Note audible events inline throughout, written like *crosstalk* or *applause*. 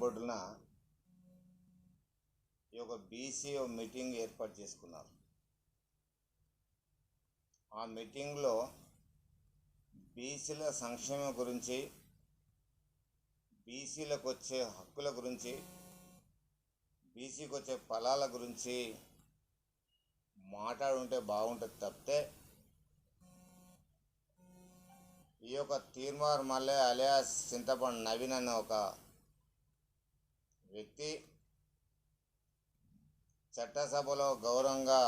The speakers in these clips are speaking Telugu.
వరంగల్ ఈ యొక్క బీసీ మీటింగ్ ఏర్పాటు చేసుకున్నారు. ఆ మీటింగ్లో బీసీల సంక్షేమం గురించి బీసీలకు వచ్చే హక్కుల గురించి బీసీకి వచ్చే ఫలాల గురించి మాట్లాడుంటే బాగుంటుంది తప్పితే ఈ యొక్క తీర్మార్ మల్లె అలియాస్ చింతపండు నవీన్ అనే ఒక వ్యక్తి చట్టసభలో గౌరవంగా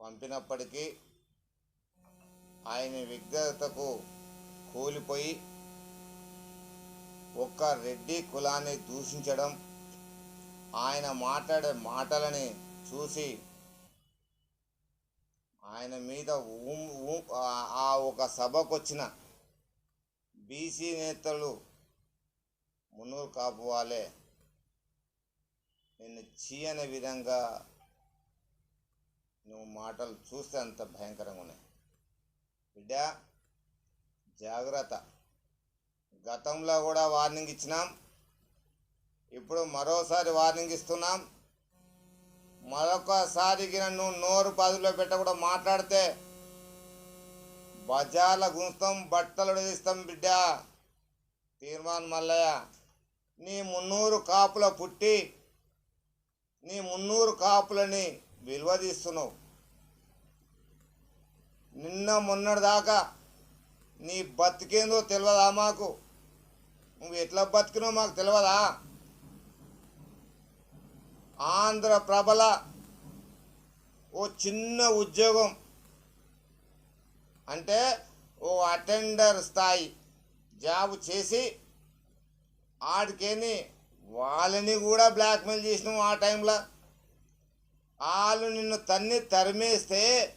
పంపినప్పటికీ ఆయన విజ్ఞతకు కూలిపోయి ఒక్క రెడ్డి కులాన్ని దూషించడం ఆయన మాట్లాడే మాటలని చూసి ఆయన మీద ఊ- ఆ- ఆ ఒక సభకు వచ్చిన బీసీ నేతలు మున్నూరు కాపు వాళ్ళే. నిన్ను చీయని విధంగా నువ్వు మాటలు చూస్తే అంత భయంకరంగా ఉన్నాయి. బిడ్డ జాగ్రత్త. గతంలో కూడా వార్నింగ్ ఇచ్చినాం. ఇప్పుడు మరోసారి వార్నింగ్ ఇస్తున్నాం. మరొకసారికి నన్ను నోరు పదులో పెట్టకుండా మాట్లాడితే బజార్ల గుంస్తాం బట్టలు తీస్తాం బిడ్డ. తీర్మాన్ మల్లయ్య నీ మున్నూరు కాపుల పుట్టి నీ మున్నూరు కాపులని విలువ తీస్తున్నావు. నిన్న మొన్నటి దాకా నీ బతికేందో తెలియదా మాకు? నువ్వు ఎట్లా బతికినావు మాకు తెలియదా ఆంధ్ర ప్రభల ఓ చిన్న ఉద్యోగం. అంటే ఓ అటెండర్ స్థాయి జాబ్ చేసి ఆడికేని వాళ్ళని కూడా బ్లాక్మెయిల్ చేసినావు ఆ టైంలో. వాళ్ళు నిన్ను తన్ని తరిమేస్తే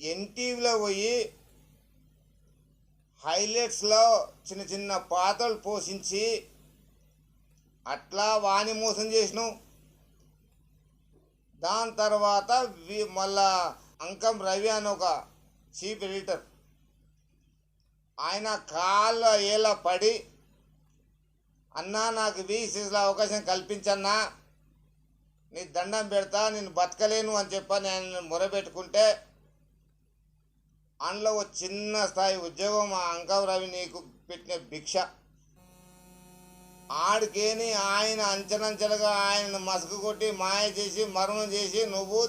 ఎన్టీవీలో పోయి హైలైట్స్లో చిన్న చిన్న పాత్రలు పోషించి అట్లా వాణి మోసం చేసినాం. దాని తర్వాత మళ్ళా అంకం రవి అని ఒక చీఫ్ ఎడిటర్. ఆయన కాళ్ళ ఏళ్ళ పడి అన్నా నాకు వీసీస్లో అవకాశం కల్పించన్నా నీ దండం పెడతా నేను బతకలేను అని చెప్పి నేను మొరబెట్టుకుంటే అందులో ఒక చిన్న స్థాయి ఉద్యోగం ఆ అంకం రవి నీకు పెట్టిన భిక్ష. ఆడికేని ఆయన అంచనంచెలుగా ఆయనను మసకు కొట్టి మాయ చేసి మరణం చేసి నువ్వు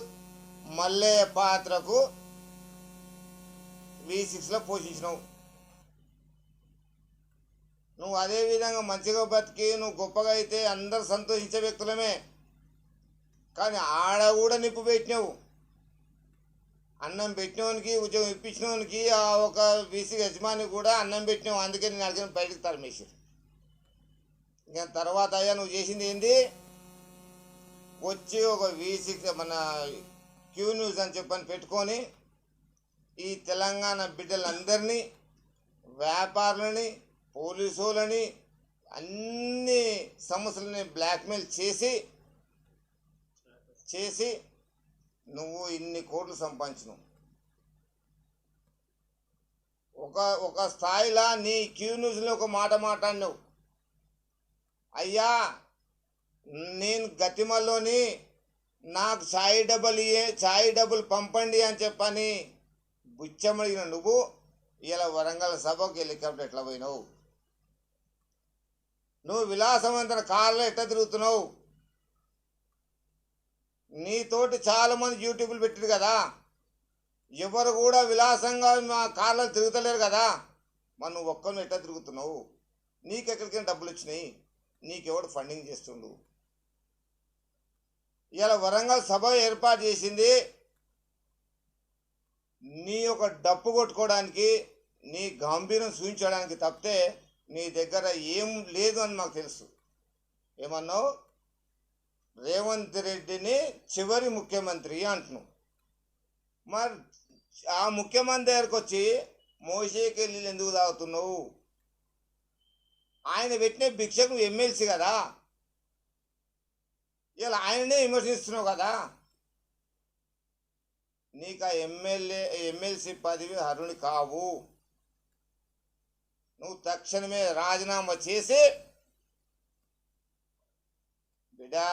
మల్లె పాత్రకు వి సిక్స్లో పోషించినావు. నువ్వు అదే విధంగా మంచిగా బతికి నువ్వు గొప్పగా అయితే అందరు సంతోషించే వ్యక్తులమే. కానీ ఆడ కూడా నిప్పు పెట్టినావు. అన్నం పెట్టినోనికి ఉద్యోగం ఇప్పించినోనికి ఆ ఒక బీసీ యజమాని కూడా అన్నం పెట్టినావు. అందుకే నేను అడిగిన బయటకు తరిమేసారు ఇంకా తర్వాత అయ్యా నువ్వు చేసింది ఏంది? వచ్చి ఒక వీసీ మన క్యూ న్యూస్ అని చెప్పని పెట్టుకొని ఈ తెలంగాణ బిడ్డలందరినీ వ్యాపారులని పోలీసులని అన్ని సమస్యలని బ్లాక్మెయిల్ చేసి చేసి నువ్వు ఇన్ని కోట్లు సంపాదించినావు. ఒక ఒక స్థాయిలో నీ క్యూ న్యూస్లో ఒక మాట మాట్లాడినావు. అయ్యా నేను గతిమల్లోని నాకు ఛాయ్ డబుల్ ఇయ్యే ఛాయ్ డబ్బులు పంపండి అని చెప్పని బుచ్చమడిగిన నువ్వు ఇలా వరంగల్ సభకు హెలికాప్టర్ ఎట్లా పోయినావు? నువ్వు విలాసవంతన కార్లో ఎట్లా తిరుగుతున్నావు? నీతోటి చాలా మంది యూట్యూబ్లు పెట్టారు కదా. ఎవరు కూడా విలాసంగా మా కార్లో తిరుగుతలేరు కదా. మరి నువ్వు ఒక్కను ఎట్లా తిరుగుతున్నావు? నీకెక్కడికైనా డబ్బులు వచ్చినాయి. నీకెవడు ఫండింగ్ చేస్తుండు? ఇలా వరంగల్ సభ ఏర్పాటు చేసింది. నీ యొక్క డప్పు కొట్టుకోవడానికి నీ గంభీరం చూపించడానికి తప్పితే నీ దగ్గర ఏం లేదు అని మాకు తెలుసు. ఏమన్నావు? రేవంత్ రెడ్డిని చివరి ముఖ్యమంత్రి అంటున్నావు మరి ఆ ముఖ్యమంత్రి దగ్గరకు వచ్చి మోసేకెళ్ళి ఎందుకు తాగుతున్నావు? ఆయన పెట్టిన భిక్షకు ఎమ్మెల్సీ కదా. ఇలా ఆయననే విమర్శిస్తున్నావు కదా. నీకు ఆ ఎమ్మెల్యే ఎమ్మెల్సీ పదవి అరుణి కావు. నువ్వు తక్షణమే రాజీనామా చేసి బిడ్డా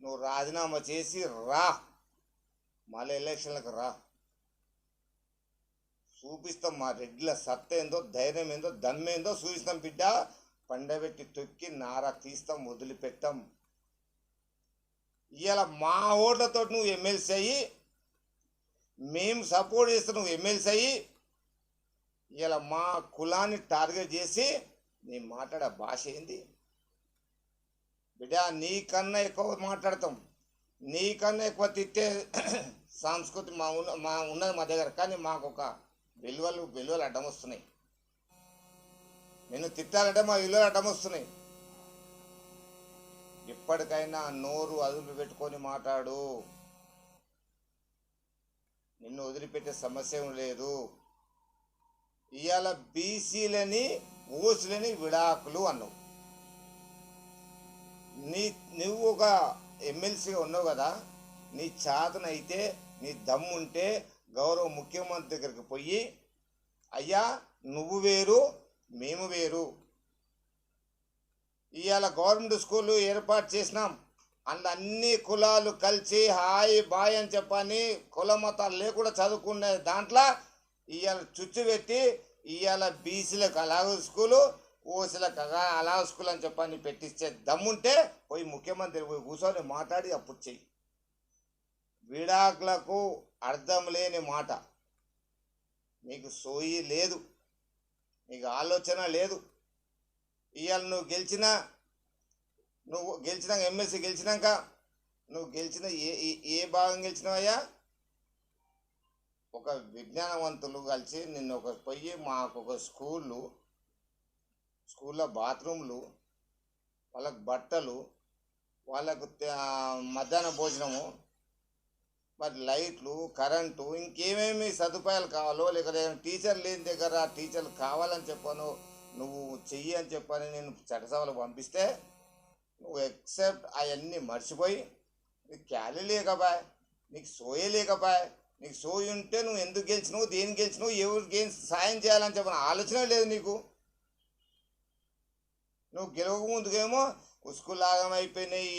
నువ్వు రాజీనామా చేసి రా. మళ్ళీ ఎలక్షన్లకు రా. చూపిస్తాం మా రెడ్ల సత్త ఏందో ధైర్యం ఏందో దమ్మేందో చూపిస్తాం బిడ్డ. పండబెట్టి తొక్కి నారా తీస్తాం వదిలిపెట్టాం. ఇవాళ మా ఓట్లతో నువ్వు ఎమ్మెల్సీ అయ్యి మేము సపోర్ట్ చేస్తే నువ్వు ఎమ్మెల్సీ అయ్యి ఇలా మా కులాన్ని టార్గెట్ చేసి నీ మాట్లాడే భాష ఏంది? బిడ్డ నీకన్నా ఎక్కువ మాట్లాడతాం. నీకన్నా ఎక్కువ తిట్టే *clears throat* సంస్కృతి మా ఉన్న మా ఉన్నది మా దగ్గర. కానీ మాకు ఒక విలువలు విలువలు అడ్డం వస్తున్నాయి. నిన్ను తిట్టాలంటే మా విలువలు అడ్డం వస్తున్నాయి. ఇప్పటికైనా నోరు అదుపు పెట్టుకొని మాట్లాడు. నిన్ను వదిలిపెట్టే సమస్య లేదు. ఇవాళ బీసీలని ఓసులని విడాకులు అన్నావు. నీ నువ్వు ఒక ఎమ్మెల్సీగా ఉన్నావు కదా నీ చాతనైతే నీ దమ్ముంటే గౌరవ ముఖ్యమంత్రి దగ్గరికి పోయి అయ్యా నువ్వు వేరు మేము వేరు. ఇవాళ గవర్నమెంట్ స్కూల్ ఏర్పాటు చేసినాం. అందులో అన్ని కులాలు కలిసి హాయి బాయ్ అని చెప్పని కుల మతాలు లేకుండా చదువుకునే దాంట్లో ఇవాళ చుచ్చు పెట్టి ఇవాళ బీసీలకు అలాగ స్కూలు ఓసీలకు అలా- స్కూల్ అని చెప్పని పెట్టిస్తే దమ్ముంటే పోయి ముఖ్యమంత్రి పోయి కూర్చొని మాట్లాడి అప్పుడు చెయ్యి. విడాకులకు అర్థం లేని మాట. నీకు సోయి లేదు. నీకు ఆలోచన లేదు. ఇవాళ నువ్వు గెలిచినా నువ్వు గెలిచినాక ఎమ్మెల్సీ గెలిచినాక నువ్వు గెలిచిన ఏ- ఏ భాగం గెలిచినావయ్యా? ఒక విజ్ఞానవంతులు కలిసి నిన్ను ఒక పోయి మాకు ఒక స్కూళ్ళు స్కూల్లో బాత్రూమ్లు వాళ్ళకు బట్టలు వాళ్ళకు మధ్యాహ్న భోజనము మరి లైట్లు కరెంటు ఇంకేమేమి సదుపాయాలు కావాలో లేకపోతే టీచర్ లేని దగ్గర టీచర్లు కావాలని చెప్పాను నువ్వు చెయ్యి అని చెప్పని నేను చట్టసభలకు పంపిస్తే నువ్వు ఎక్సెప్ట్ అవన్నీ మర్చిపోయి నీకు క్యాలీ లేకపాయ్ నీకు సోయే లేకపాయ్ నీకు సోయి ఉంటే నువ్వు ఎందుకు గెలిచినావు దేని గెలిచినావు ఎవరు ఏం సాయం చేయాలని చెప్పిన ఆలోచన లేదు నీకు. నువ్వు గెలవక ముందుకేమో ఉసుకులాగం అయిపోయినాయి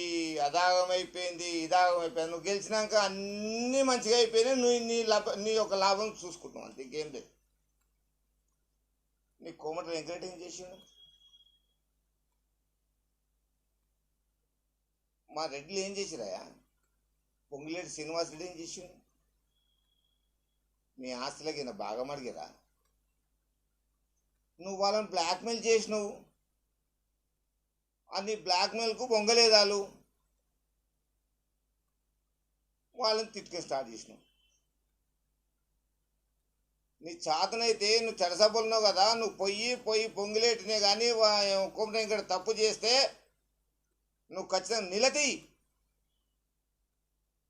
అదాగం అయిపోయింది ఇదాగం అయిపోయింది. నువ్వు గెలిచినాక అన్నీ మంచిగా అయిపోయినాయి నువ్వు నీ లాభ నీ యొక్క లాభం చూసుకుంటున్నావు అంతే ఇంకేం లేదు. నీ కోమటలు వెంకట ఏం చేసిండు? మా రెడ్డిలు ఏం చేసిరాయా పొంగిలేటి శ్రీనివాస్ రెడ్డి ఏం చేసిండు? మీ ఆస్తులకి నా బాగా అడిగిరా? నువ్వు వాళ్ళని బ్లాక్మెయిల్ చేసినావు. అన్ని బ్లాక్మెయిల్కు పొంగలేదాలు. వాళ్ళని తిట్టుకొని స్టార్ట్ చేసినావు. నీ చాతనైతే నువ్వు చెడసబ్బలు కదా నువ్వు పొయ్యి పొయ్యి పొంగిలేటినే కానీ కుమ్మటం ఇక్కడ తప్పు చేస్తే నువ్వు ఖచ్చితంగా నిలతి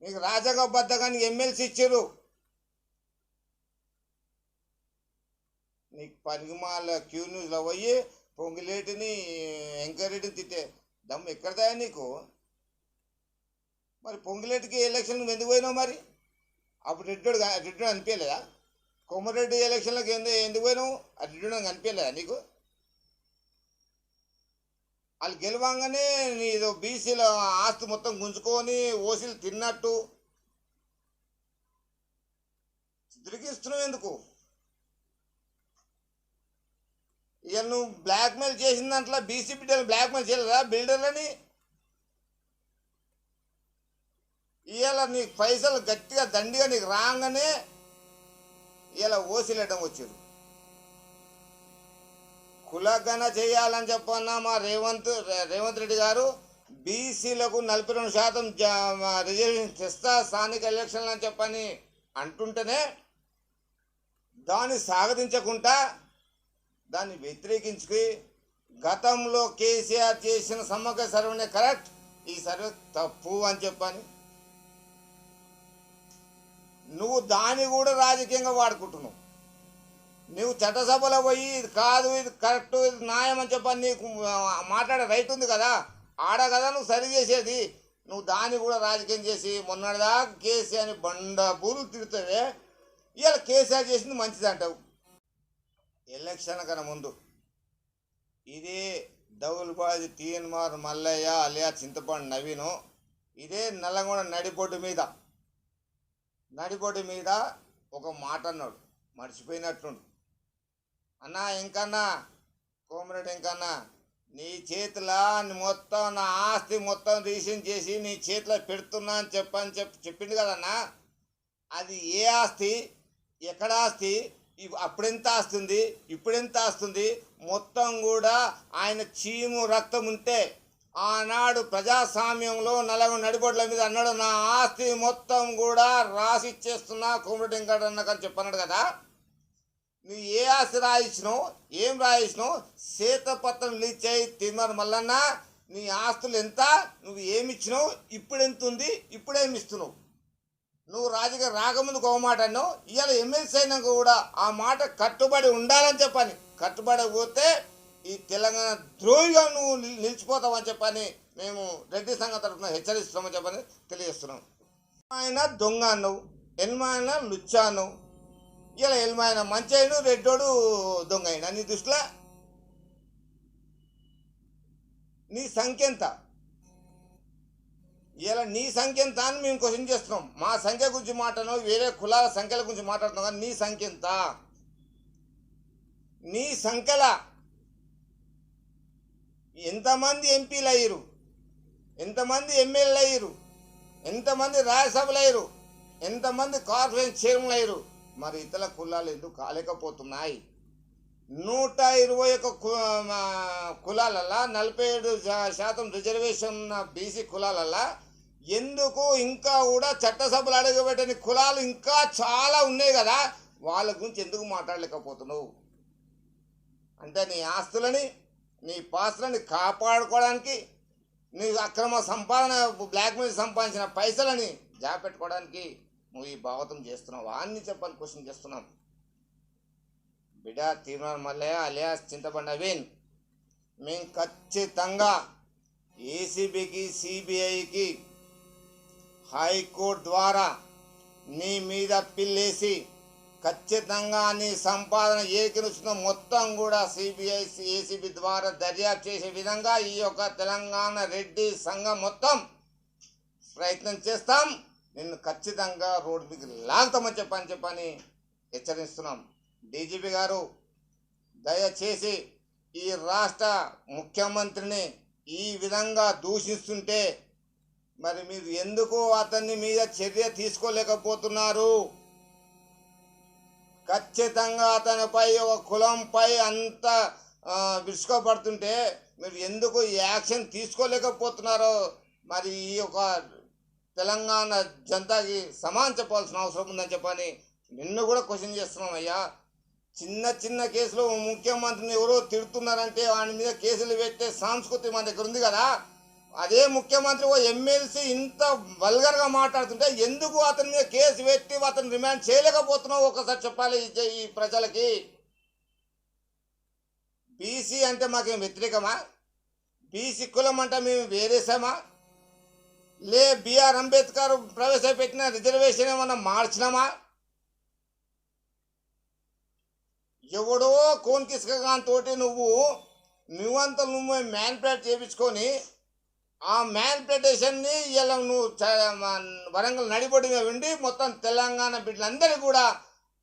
నీకు రాజగబద్ధగా కానీ ఎమ్మెల్సీ ఇచ్చారు. నీకు పనికిమాల క్యూ న్యూస్లో పోయి పొంగిలేటిని ఎంకరెడ్డిని తిట్టే. దమ్ ఎక్కడదా నీకు? మరి పొంగిలేటికి ఎలక్షన్ ఎందుకు పోయినావు మరి? అప్పుడు రెడ్డోడు కా- అనిపించలేదా కొమ్మరెడ్డి ఎలక్షన్లకు ఎందుకు ఎందుకు పోయినావు? ఆ రెడ్డోడు అనిపించలేదా నీకు? వాళ్ళు గెలవంగానే నీదో బీసీల ఆస్తి మొత్తం గుంజుకొని ఓసీలు తిన్నట్టు. చిత్రీకరిస్తున్నావు ఎందుకు? ఇక నువ్వు బ్లాక్మెయిల్ చేసిన దాంట్లో బీసీ బిడ్డలు బ్లాక్మెయిల్ చేయలేదా? బిల్డర్లని ఇవాళ నీకు పైసలు గట్టిగా దండిగా నీకు రాగానే ఇలా ఓసిలేయడం వచ్చారు కులగణ చేయాలని చెప్పన్న మా రేవంత్ రేవంత్ రెడ్డి గారు బీసీలకు నలభై రెండు శాతం రిజర్వేషన్ తెస్తా స్థానిక ఎలక్షన్లు అని చెప్పని అంటుంటేనే దాన్ని సాగతించకుండా దాన్ని వ్యతిరేకించుకుని గతంలో కేసీఆర్ చేసిన సమగ్ర సర్వేనే కరెక్ట్ ఈ సర్వే తప్పు అని చెప్పని. నువ్వు దాన్ని కూడా రాజకీయంగా వాడుకుంటున్నావు. నువ్వు చట్టసభలో పోయి ఇది కాదు ఇది కరెక్ట్ ఇది న్యాయం అని చెప్పని నీకు మాట్లాడే రైట్ ఉంది కదా ఆడ కదా నువ్వు సరి చేసేది. నువ్వు దాన్ని కూడా రాజకీయం చేసి మొన్నటిదాకా కేసీఆర్ని బండ బూరు తిరుగుతావే ఇవాళ కేసీఆర్ చేసింది మంచిది అంటావు ఎలక్షన్ కన్నా ముందు. ఇదే దౌల్బాజి తీయన్మార్ మల్లయ్య అలియా చింతపండు నవీను. ఇదే నల్లగొండ నడిపొడ్డు మీద. నడిపొడ్డు మీద ఒక మాట అన్నాడు. మర్చిపోయినట్లుండు అన్నా ఇంకన్నా కోమరెడ్డి ఇంకన్నా నీ చేతిలో మొత్తం నా ఆస్తి మొత్తం రీసెంట్ చేసి నీ చేతిలో పెడుతున్నా అని చెప్పని చెప్పి చెప్పిండు కదన్నా. అది ఏ ఆస్తి? ఎక్కడ ఆస్తి? అప్పుడెంత ఆస్తుంది? ఇప్పుడెంత ఆస్తుంది? మొత్తం కూడా ఆయన చీము రక్తం ఉంటే ఆనాడు ప్రజాస్వామ్యంలో నలుగురు నడిబొడ్ల మీద అన్నాడు నా ఆస్తి మొత్తం కూడా రాసి ఇచ్చేస్తున్నా కోమరెడ్డి వెంకటన్నకని చెప్పన్నాడు కదా. నువ్వు ఏ ఆస్తి రాయించినావు ఏం రాయించినావు సీతపత్రం రిలీజ్ చేయి మల్లన్న. నీ ఆస్తులు ఎంత? నువ్వు ఏమి ఇచ్చినావు ఇప్పుడు ఎంత ఉంది ఇప్పుడేమి ఇస్తున్నావు? నువ్వు రాజకీయ రాకముందు ఒక మాట అన్నావు. ఇవాళ ఎమ్మెల్సీ అయినాక కూడా ఆ మాట కట్టుబడి ఉండాలని చెప్పని. కట్టుబడి పోతే ఈ తెలంగాణ ద్రోహిగా నువ్వు నిల్- నిలిచిపోతావని చెప్పని మేము రెడ్డి సంఘం తరఫున హెచ్చరిస్తున్నామని చెప్పని తెలియజేస్తున్నాం. ఆయన దొంగ అన్నావు. ఎన్మాయన లుచ్చా అన్నావు. ఇలా ఎల్మాయన మంచి అయిన రెడ్డోడు దొంగ అయినా నీ దృష్టిలో నీ సంఖ్య ఎంత? ఇలా నీ సంఖ్య ఎంత అని మేము క్వశ్చన్ చేస్తున్నాం. మా సంఖ్య గురించి మాట్లాడను వేరే కులాల సంఖ్యల గురించి మాట్లాడుతున్నాం కానీ నీ సంఖ్య ఎంత? నీ సంఖ్యల ఎంతమంది ఎంపీలు అయ్యారు ఎంతమంది ఎమ్మెల్యేలు అయ్యారు ఎంతమంది రాజ్యసభలు అయ్యారు ఎంతమంది కార్పొరేషన్ చైర్మన్లు అయ్యారు మరి ఇతర కులాలు ఎందుకు కాలేకపోతున్నాయి? నూట ఇరవై ఒక కులాలల్లా నలభై ఏడు శాతం రిజర్వేషన్ ఉన్న బీసీ కులాలల్లా ఎందుకు ఇంకా కూడా చట్టసభలు అడగబెట్టని కులాలు ఇంకా చాలా ఉన్నాయి కదా? వాళ్ళ గురించి ఎందుకు మాట్లాడలేకపోతున్నావు? అంటే నీ ఆస్తులని నీ పాస్తులని కాపాడుకోవడానికి నీ అక్రమ సంపాదన బ్లాక్మెయిల్ సంపాదించిన పైసలని జాపెట్టుకోవడానికి నువ్వు ఈ భావతం చేస్తున్నావు అన్ని చెప్పని క్వశ్చన్ చేస్తున్నాం. బిడ్డ తీర్మానం మల్లయ్య అలియాస్ చింతపండ అవిన్ మేము ఖచ్చితంగా ఏసీబీకి సిబిఐకి హైకోర్టు ద్వారా నీ మీద పిల్లేసి ఖచ్చితంగా నీ సంపాదన ఏకరుస్తున్న మొత్తం కూడా సిబిఐ ఏసీబీ ద్వారా దర్యాప్తు చేసే విధంగా ఈ యొక్క తెలంగాణ రెడ్డి సంఘం మొత్తం ప్రయత్నం చేస్తాం. నిన్ను ఖచ్చితంగా రోడ్డు మీకు లాగుతామని చెప్పని చెప్పని హెచ్చరిస్తున్నాం. డీజీపీ గారు దయచేసి ఈ రాష్ట్ర ముఖ్యమంత్రిని ఈ విధంగా దూషిస్తుంటే మరి మీరు ఎందుకు అతన్ని మీద చర్య తీసుకోలేకపోతున్నారు? ఖచ్చితంగా అతనిపై ఒక కులంపై అంత ఆ, విరుచుకోపడుతుంటే మీరు ఎందుకు ఈ యాక్షన్ తీసుకోలేకపోతున్నారో మరి ఈ యొక్క తెలంగాణ జనతాకి సమాన్ చెప్పాల్సిన అవసరం ఉందని చెప్పని నిన్ను కూడా క్వశ్చన్ చేస్తున్నాం అయ్యా. చిన్న చిన్న కేసులు ముఖ్యమంత్రిని ఎవరో తిడుతున్నారంటే వాని మీద కేసులు పెట్టే సంస్కృతి మన దగ్గర ఉంది కదా. అదే ముఖ్యమంత్రి ఓ ఎమ్మెల్సీ ఇంత వల్గర్గా మాట్లాడుతుంటే ఎందుకు అతని మీద కేసు పెట్టి అతను రిమాండ్ చేయలేకపోతున్నావు ఒకసారి చెప్పాలి ఈ ప్రజలకి? బీసీ అంటే మాకేం వ్యతిరేకమా? బీసీ కులం అంటే మేము వేరేసామా లే బిఆర్ అంబేద్కర్ ప్రవేశపెట్టిన రిజర్వేషన్ ఏమన్నా మార్చినామా? ఎవడో కోన్ కిస్కగాన్ తోటి నువ్వు నువ్వంతా నువ్వు మ్యాన్పేట్ చేయించుకొని ఆ మ్యాన్ప్లేటేషన్ని ఇలా నువ్వు వరంగల్ నడిబొడ్డు మీద ఉండి మొత్తం తెలంగాణ బిడ్డలందరూ కూడా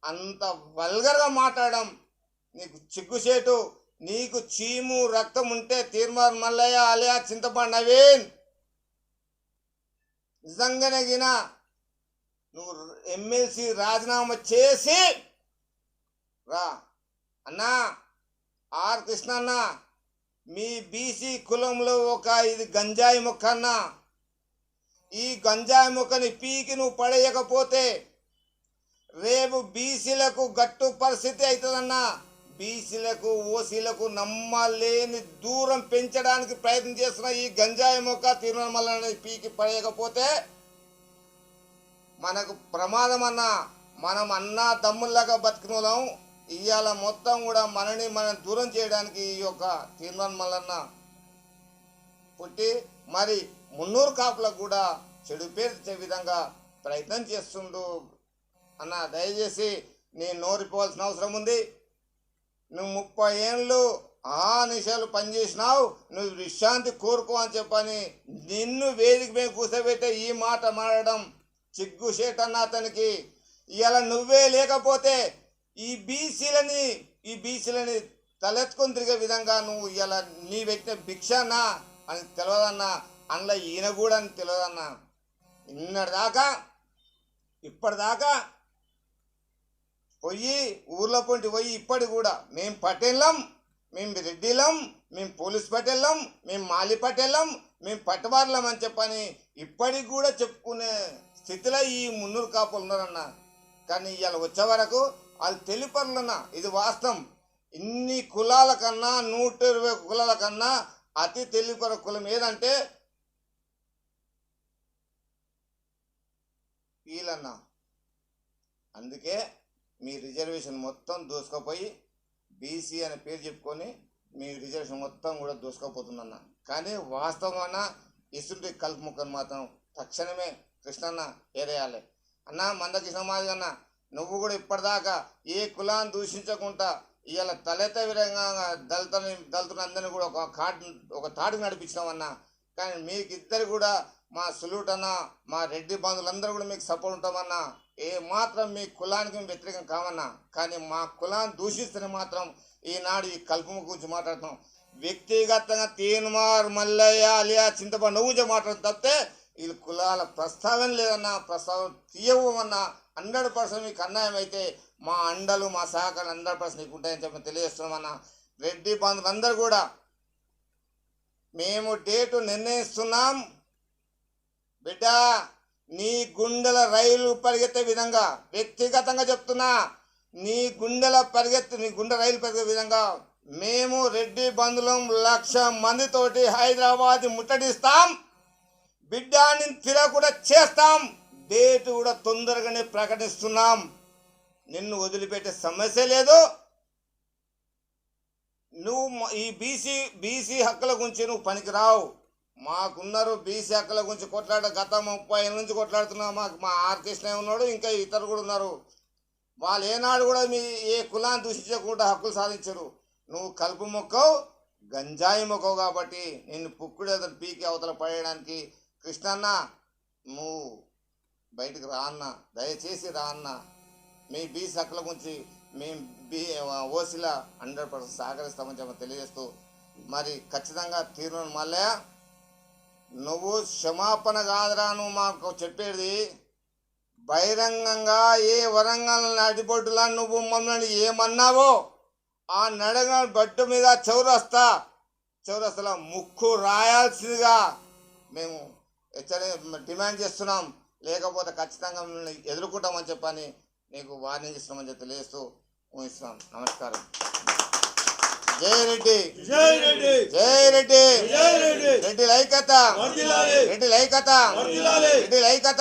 అంత వల్గర్గా మాట్లాడడం. నీకు చిగ్గుచేటు నీకు చీము రక్తం ఉంటే తీర్మార్ మల్లయ్య అలియా చింతపండు నవీన్. నిజంగానే గిన నువ్వు ఎమ్మెల్సీ రాజీనామా చేసి రా. అన్నా ఆర్ కృష్ణ అన్న మీ బీసీ కులంలో ఒక ఇది గంజాయి మొక్క అన్న ఈ గంజాయి మొక్కని పీకి నువ్వు పడేయకపోతే రేపు బీసీలకు గట్టు పరిస్థితి అవుతుందన్నా బీసీలకు ఓసీలకు నమ్మలేని దూరం పెంచడానికి ప్రయత్నం చేస్తున్న ఈ గంజాయి మొక్క తిరుమల పీకి పడేయకపోతే మనకు ప్రమాదం అన్నా మనం అన్నా తమ్ముళ్ళగా బతికినోళ్ళం. ఇవాళ మొత్తం కూడా మనని మనం దూరం చేయడానికి ఈ యొక్క తీర్మానం మల్లన్న పుట్టి మరి మున్నూరు కాపులకు కూడా చెడు పేర్చే విధంగా ప్రయత్నం చేస్తుండు. అన్న దయచేసి నేను నోరిపోవాల్సిన అవసరం ఉంది. నువ్వు ముప్పై ఏళ్ళు ఆ నిషాలు పనిచేసినావు నువ్వు విశ్రాంతి కోరుకో అని చెప్పని నిన్ను వేదిక మీద కూర్చోబెట్టే ఈ మాట మారడం చిగ్గుషేటన్న అతనికి. ఇలా నువ్వే లేకపోతే ఈ బీసీలని ఈ బీసీలని తలెత్తుకొని తిరిగే విధంగా నువ్వు ఇలా నీ పెట్టిన భిక్షనా అని తెలియదన్నా అందులో ఈయన కూడా అని తెలియదన్నా నిన్నటిదాకా ఇప్పటిదాకా పోయి ఊర్లో పొంటి పోయి ఇప్పటి కూడా మేము పటేళ్ళం మేము రెడ్డిలం మేము పోలీస్ పటేళ్ళం మేము మాలి పటేళ్ళం మేము పట్టవార్లం అని చెప్పని ఇప్పటికి కూడా చెప్పుకునే స్థితిలో ఈ మున్నూరు కాపులు ఉన్నారన్న. కానీ ఇవాళ వచ్చే వరకు వాళ్ళు తెలిపరులన్న ఇది వాస్తవం. ఇన్ని కులాల కన్నా నూట ఇరవై కులాల కన్నా అతి తెలిపర కులం ఏదంటే వీళ్ళన్నా. అందుకే మీ రిజర్వేషన్ మొత్తం దూసుకుపోయి బీసీ అనే పేరు చెప్పుకొని మీ రిజర్వేషన్ మొత్తం కూడా దూసుకుపోతుందన్న. కానీ వాస్తవమైన ఇసుంటి కలుపు ముక్కను మాత్రం తక్షణమే కృష్ణన్న ఏరేయాలి అన్న మందకృష్ణ మాది అన్న నువ్వు కూడా ఇప్పటిదాకా ఏ కులాన్ని దూషించకుండా ఇవాళ తలెత విధంగా దళితుని దళితులందరినీ కూడా ఒక కాటు ఒక తాడు నడిపించినామన్నా. కానీ మీకు ఇద్దరు కూడా మా సులూట్ అన్న మా రెడ్డి బంధువులందరూ కూడా మీకు సపోర్ట్ ఉంటామన్నా. ఏ మాత్రం మీ కులానికి వ్యతిరేకం కావన్నా కానీ మా కులాన్ని దూషిస్తేనే మాత్రం ఈనాడు ఈ కల్పము గురించి మాట్లాడుతున్నాం వ్యక్తిగతంగా తీన్మార్ మల్లయ్య అలియా చింతపండు నువ్వు గురించి తప్పితే వీళ్ళు కులాల ప్రస్తావన లేదన్నా ప్రస్తావన తీయవన్నా హండ్రెడ్ పర్సెంట్ మీకు అన్యాయం అయితే మా అండలు మా సహకారం హండ్రెడ్ పర్సెంట్ మీకు ఉంటాయని చెప్పి తెలియజేస్తున్నామన్న రెడ్డి బంధువులందరూ కూడా. మేము డేటు నిర్ణయిస్తున్నాం. బిడ్డ నీ గుండెల రైలు పరిగెత్తే విధంగా వ్యక్తిగతంగా చెప్తున్నా నీ గుండెల పరిగెత్తి నీ గుండె రైలు పరిగెత్తే విధంగా మేము రెడ్డి బంధులం లక్ష మందితోటి హైదరాబాద్ ముట్టడిస్తాం. బిడ్డాని తిరగకుండా చేస్తాం. డేట్ కూడా తొందరగానే ప్రకటిస్తున్నాం. నిన్ను వదిలిపెట్టే సమస్య లేదు. నువ్వు ఈ బీసీ బీసీ హక్కుల గురించి నువ్వు పనికిరావు. మాకున్నారు బీసీ హక్కుల గురించి కొట్లాడ గత ముప్పై ఏళ్ళ నుంచి కొట్లాడుతున్నావు. మాకు మా ఆర్కృష్ణ ఉన్నాడు ఇంకా ఇతరులు కూడా ఉన్నారు. వాళ్ళు ఏనాడు కూడా మీ ఏ కులాన్ని దూషించకుండా హక్కులు సాధించరు. నువ్వు కలుపు మొక్కవు గంజాయి మొక్కవు కాబట్టి నిన్ను పుక్కుడు ఎదురు పీకి అవతల పడేయడానికి కృష్ణన్న నువ్వు బయటకు రా అన్న. దయచేసి రా అన్న. మీ బి హక్కుల గురించి మేము బీ ఓసీలా హండ్రెడ్ పర్సెంట్ సహకరిస్తామని చెప్పి తెలియజేస్తూ మరి ఖచ్చితంగా తీరును మళ్ళీ నువ్వు క్షమాపణ కాదురా నువ్వు మాకు చెప్పేది. బహిరంగంగా ఏ వరంగల్ నడిబొడ్డులా నువ్వు మమ్మల్ని ఏమన్నావో ఆ నడగ బట్టు మీద చౌరస్తా. చౌరస్తలో ముక్కు రాయాల్సిందిగా మేము హెచ్చరి డిమాండ్ చేస్తున్నాం. లేకపోతే ఖచ్చితంగా మిమ్మల్ని ఎదుర్కొంటామని చెప్పని నీకు వార్నింగ్ ఇస్తున్నామని చెప్పి తెలియజేస్తూ ఊహిస్తున్నాం నమస్కారం. జై రెడ్డి. జై రెడ్డి. జై రెడ్డి. జై రెడ్డి. రెడ్డి లైకత. రెడ్డి లైకత. రెడ్డి లైకత.